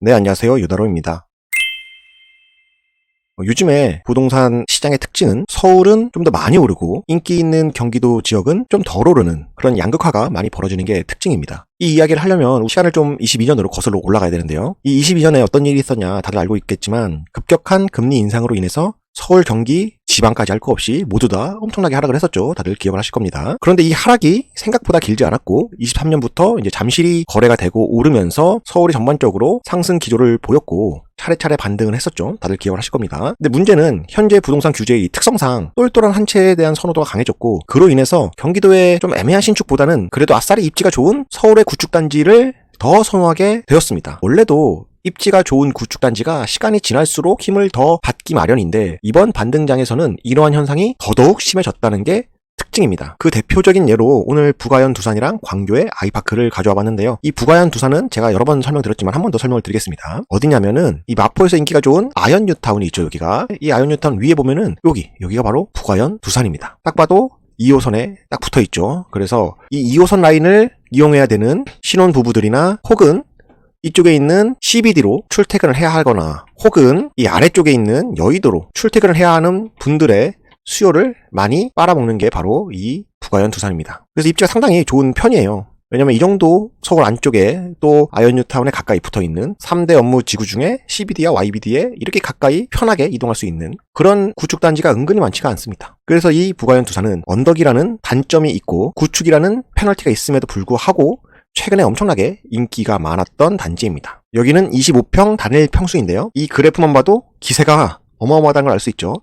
네, 안녕하세요. 유다로입니다. 어, 요즘에 부동산 시장의 특징은 서울은 좀 더 많이 오르고 인기 있는 경기도 지역은 좀 덜 오르는 그런 양극화가 많이 벌어지는 게 특징입니다. 이 이야기를 하려면 시간을 좀 22년으로 거슬러 올라가야 되는데요. 이 22년에 어떤 일이 있었냐 다들 알고 있겠지만 급격한 금리 인상으로 인해서 서울, 경기, 지방까지 할 거 없이 모두 다 엄청나게 하락을 했었죠. 다들 기억을 하실 겁니다. 그런데 이 하락이 생각보다 길지 않았고 23년부터 이제 잠실이 거래가 되고 오르면서 서울이 전반적으로 상승 기조를 보였고 차례차례 반등을 했었죠. 다들 기억을 하실 겁니다. 근데 문제는 현재 부동산 규제의 특성상 똘똘한 한 채에 대한 선호도가 강해졌고 그로 인해서 경기도의 좀 애매한 신축보다는 그래도 아싸리 입지가 좋은 서울의 구축단지를 더 선호하게 되었습니다. 원래도 입지가 좋은 구축단지가 시간이 지날수록 힘을 더 받기 마련인데 이번 반등장에서는 이러한 현상이 더더욱 심해졌다는 게 특징입니다. 그 대표적인 예로 오늘 부가현 두산이랑 광교의 아이파크를 가져와 봤는데요. 이 부가현 두산은 제가 여러 번 설명드렸지만 한 번 더 설명을 드리겠습니다. 어디냐면은 이 마포에서 인기가 좋은 아현 뉴타운이 있죠, 여기가. 이 아현 뉴타운 위에 보면은 여기, 여기가 바로 부가현 두산입니다. 딱 봐도 2호선에 딱 붙어 있죠. 그래서 이 2호선 라인을 이용해야 되는 신혼 부부들이나 혹은 이쪽에 있는 CBD로 출퇴근을 해야 하거나 혹은 이 아래쪽에 있는 여의도로 출퇴근을 해야 하는 분들의 수요를 많이 빨아먹는 게 바로 이 부가현 두산입니다. 그래서 입지가 상당히 좋은 편이에요. 왜냐면 이 정도 서울 안쪽에 또 아이언뉴타운에 가까이 붙어 있는 3대 업무 지구 중에 CBD와 YBD에 이렇게 가까이 편하게 이동할 수 있는 그런 구축 단지가 은근히 많지가 않습니다. 그래서 이 부가현 두산은 언덕이라는 단점이 있고 구축이라는 페널티가 있음에도 불구하고 최근에 엄청나게 인기가 많았던 단지입니다. 여기는 25평 단일 평수인데요. 이 그래프만 봐도 기세가 어마어마하다는 걸 알 수 있죠.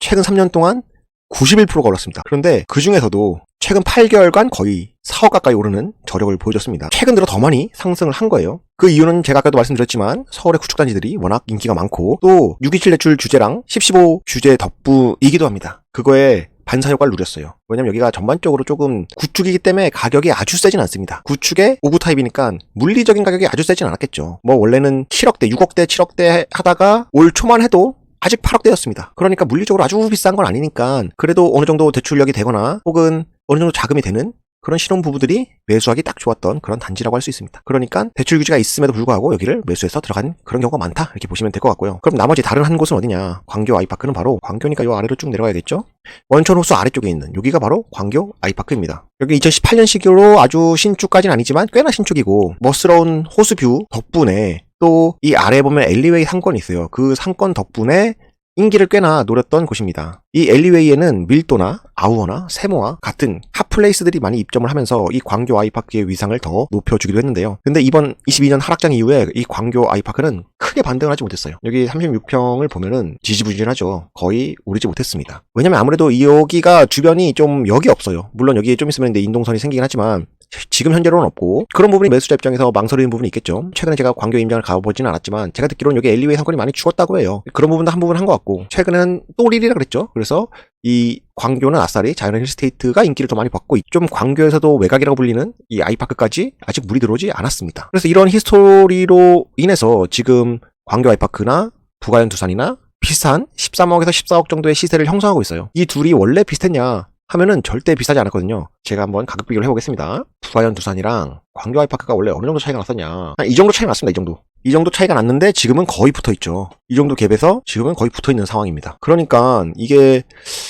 최근 3년 동안 91%가 올랐습니다. 그런데 그 중에서도 최근 8개월간 거의 4억 가까이 오르는 저력을 보여줬습니다. 최근 들어 더 많이 상승을 한 거예요. 그 이유는 제가 아까도 말씀드렸지만 서울의 구축단지들이 워낙 인기가 많고 또 627 대출 규제랑 1015 규제 덕분이기도 합니다. 그거에 반사 효과를 누렸어요. 왜냐면 여기가 전반적으로 조금 구축이기 때문에 가격이 아주 세진 않습니다. 구축의 5구 타입이니까 물리적인 가격이 아주 세진 않았겠죠. 뭐 원래는 7억대, 6억대, 7억대 하다가 올 초만 해도 아직 8억대였습니다. 그러니까 물리적으로 아주 비싼 건 아니니까 그래도 어느 정도 대출력이 되거나 혹은 어느 정도 자금이 되는 그런 신혼 부부들이 매수하기 딱 좋았던 그런 단지라고 할 수 있습니다. 그러니까 대출 규제가 있음에도 불구하고 여기를 매수해서 들어간 그런 경우가 많다 이렇게 보시면 될 것 같고요. 그럼 나머지 다른 한 곳은 어디냐? 광교 아이파크는 바로 광교니까 요 아래로 쭉 내려가야겠죠? 원천 호수 아래쪽에 있는 여기가 바로 광교 아이파크입니다. 여기 2018년식으로 아주 신축까지는 아니지만 꽤나 신축이고 멋스러운 호수뷰 덕분에 또 이 아래에 보면 엘리웨이 상권이 있어요. 그 상권 덕분에 인기를 꽤나 노렸던 곳입니다. 이 엘리웨이에는 밀도나 아우어나 세모와 같은 핫플레이스들이 많이 입점을 하면서 이 광교 아이파크의 위상을 더 높여주기도 했는데요. 근데 이번 22년 하락장 이후에 이 광교 아이파크는 크게 반등을 하지 못했어요. 여기 36평을 보면은 지지부진하죠. 거의 오르지 못했습니다. 왜냐면 아무래도 이 여기가 주변이 좀 역이 없어요. 물론 여기에 좀 있으면 이제 인동선이 생기긴 하지만 지금 현재로는 없고 그런 부분이 매수자 입장에서 망설이는 부분이 있겠죠. 최근에 제가 광교 임장을 가보지는 않았지만 제가 듣기로는 여기 엘리웨이 상권이 많이 죽었다고 해요. 그런 부분도 한 부분 한 것 같고 최근에는 또리리라 그랬죠. 그래서 이 광교는 아싸리 자이언 힐스테이트가 인기를 더 많이 받고 있- 좀 광교에서도 외곽이라고 불리는 이 아이파크까지 아직 물이 들어오지 않았습니다. 그래서 이런 히스토리로 인해서 지금 광교 아이파크나 부가현 두산이나 비슷한 13억에서 14억 정도의 시세를 형성하고 있어요. 이 둘이 원래 비슷했냐 하면은 절대 비슷하지 않았거든요. 제가 한번 가격 비교를 해보겠습니다. 부가현 두산이랑 광교 아이파크가 원래 어느 정도 차이가 났었냐. 한이 정도 차이가 났습니다. 이 정도. 이 정도 차이가 났는데 지금은 거의 붙어 있죠. 이 정도 갭에서 지금은 거의 붙어 있는 상황입니다. 그러니까 이게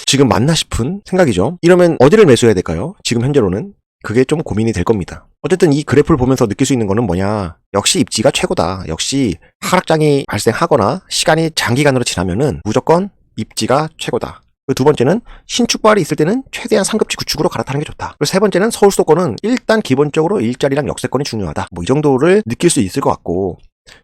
지금 맞나 싶은 생각이죠. 이러면 어디를 매수해야 될까요? 지금 현재로는 그게 좀 고민이 될 겁니다. 어쨌든 이 그래프를 보면서 느낄 수 있는 거는 뭐냐. 역시 입지가 최고다. 역시 하락장이 발생하거나 시간이 장기간으로 지나면은 무조건 입지가 최고다. 두 번째는 신축발이 있을 때는 최대한 상급지 구축으로 갈아타는 게 좋다. 그리고 세 번째는 서울 수도권은 일단 기본적으로 일자리랑 역세권이 중요하다. 뭐 이 정도를 느낄 수 있을 것 같고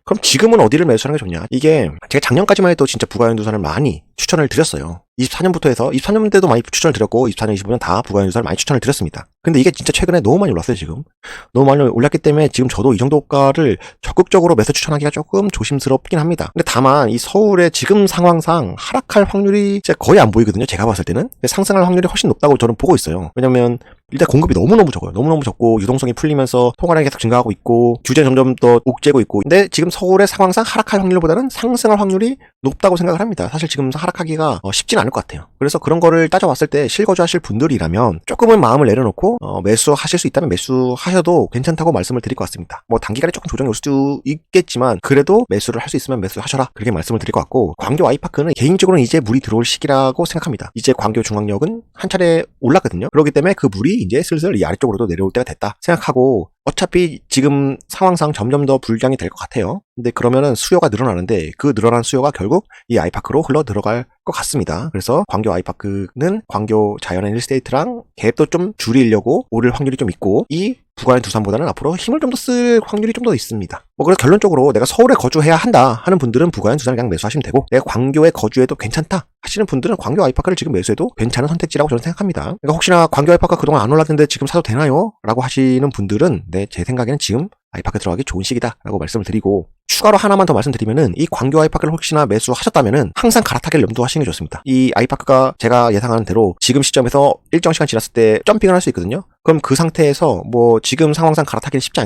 그럼 지금은 어디를 매수하는 게 좋냐? 이게 제가 작년까지만 해도 진짜 부가연 두산을 많이 추천을 드렸어요. 24년부터 해서 23년 때도 많이 추천을 드렸고 24년, 25년 다 부가연 두산을 많이 추천을 드렸습니다. 근데 이게 진짜 최근에 너무 많이 올랐어요, 지금. 너무 많이 올랐기 때문에 지금 저도 이 정도가를 적극적으로 매수 추천하기가 조금 조심스럽긴 합니다. 근데 다만 이 서울의 지금 상황상 하락할 확률이 거의 안 보이거든요. 제가 봤을 때는. 상승할 확률이 훨씬 높다고 저는 보고 있어요. 왜냐면 일단 공급이 너무너무 적어요. 너무너무 적고 유동성이 풀리면서 통화량이 계속 증가하고 있고 규제 점점 더 옥죄고 있고 근데 지금 서울의 상황상 하락할 확률보다는 상승할 확률이 높다고 생각을 합니다. 사실 지금 하락하기가 어, 쉽진 않을 것 같아요. 그래서 그런 거를 따져봤을 때 실거주하실 분들이라면 조금은 마음을 내려놓고 어, 매수하실 수 있다면 매수하셔도 괜찮다고 말씀을 드릴 것 같습니다. 뭐 단기간에 조금 조정이 올 수도 있겠지만 그래도 매수를 할 수 있으면 매수하셔라 그렇게 말씀을 드릴 것 같고 광교 아이파크는 개인적으로는 이제 물이 들어올 시기라고 생각합니다. 이제 광교 중앙역은 한 차례 올랐거든요. 그렇기 때문에 그 물이 이제 슬슬 이 아래쪽으로도 내려올 때가 됐다 생각하고 어차피 지금 상황상 점점 더 불량이 될 것 같아요. 근데 그러면은 수요가 늘어나는데 그 늘어난 수요가 결국 이 아이파크로 흘러 들어갈 것 같습니다. 그래서 광교 아이파크는 광교 자연의 힐스테이트랑 갭도 좀 줄이려고 오를 확률이 좀 있고 이 부가의 두산보다는 앞으로 힘을 좀 더 쓸 확률이 좀 더 있습니다. 뭐 그래서 결론적으로 내가 서울에 거주해야 한다 하는 분들은 부가의 두산을 그냥 매수하시면 되고 내가 광교에 거주해도 괜찮다 하시는 분들은 광교 아이파크를 지금 매수해도 괜찮은 선택지라고 저는 생각합니다. 그러니까 혹시나 광교 아이파크가 그동안 안 올랐는데 지금 사도 되나요? 라고 하시는 분들은 네, 제 생각에는 지금 아이파크 들어가기 좋은 시기다라고 말씀을 드리고 추가로 하나만 더 말씀드리면은 이 광교 아이파크를 혹시나 매수하셨다면은 항상 갈아타기를 염두하시는 게 좋습니다. 이 아이파크가 제가 예상하는 대로 지금 시점에서 일정 시간 지났을 때 점핑을 할 수 있거든요. 그럼 그 상태에서 뭐 지금 상황상 갈아타기는 쉽지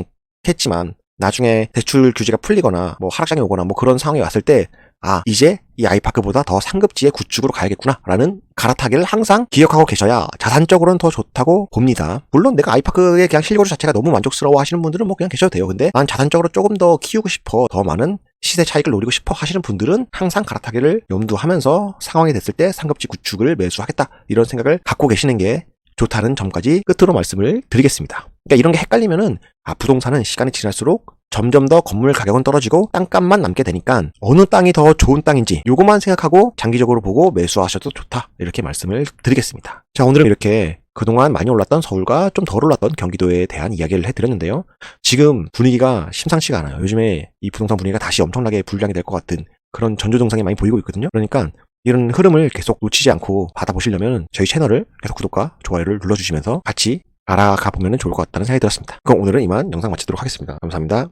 않겠지만 나중에 대출 규제가 풀리거나 뭐 하락장이 오거나 뭐 그런 상황이 왔을 때 아, 이제 이 아이파크보다 더 상급지의 구축으로 가야겠구나. 라는 갈아타기를 항상 기억하고 계셔야 자산적으로는 더 좋다고 봅니다. 물론 내가 아이파크의 그냥 실거주 자체가 너무 만족스러워 하시는 분들은 뭐 그냥 계셔도 돼요. 근데 난 자산적으로 조금 더 키우고 싶어. 더 많은 시세 차익을 노리고 싶어 하시는 분들은 항상 갈아타기를 염두하면서 상황이 됐을 때 상급지 구축을 매수하겠다. 이런 생각을 갖고 계시는 게 좋다는 점까지 끝으로 말씀을 드리겠습니다. 그러니까 이런 게 헷갈리면은 아 부동산은 시간이 지날수록 점점 더 건물 가격은 떨어지고 땅값만 남게 되니까 어느 땅이 더 좋은 땅인지 요것만 생각하고 장기적으로 보고 매수하셔도 좋다 이렇게 말씀을 드리겠습니다. 자 오늘은 이렇게 그동안 많이 올랐던 서울과 좀 덜 올랐던 경기도에 대한 이야기를 해드렸는데요. 지금 분위기가 심상치가 않아요. 요즘에 이 부동산 분위기가 다시 엄청나게 불량이 될 것 같은 그런 전조 증상이 많이 보이고 있거든요. 그러니까 이런 흐름을 계속 놓치지 않고 받아보시려면 저희 채널을 계속 구독과 좋아요를 눌러주시면서 같이 알아가 보면 좋을 것 같다는 생각이 들었습니다. 그럼 오늘은 이만 영상 마치도록 하겠습니다. 감사합니다.